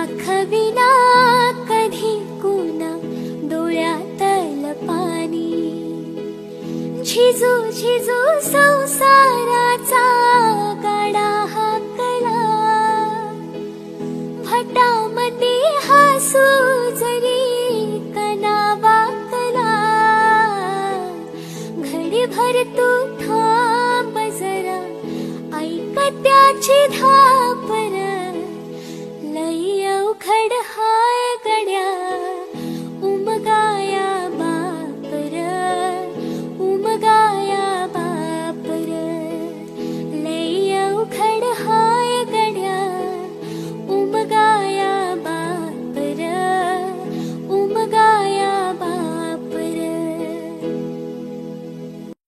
दाखविना कधी कुणा डोळ्यातल पाणी. झिजू झिजू संसाराचा गाडा हाकला. भटामध्ये हसू जरी कना वाकला. घडी भर तू थांब जरा ऐक त्याची धापर ಮುಖ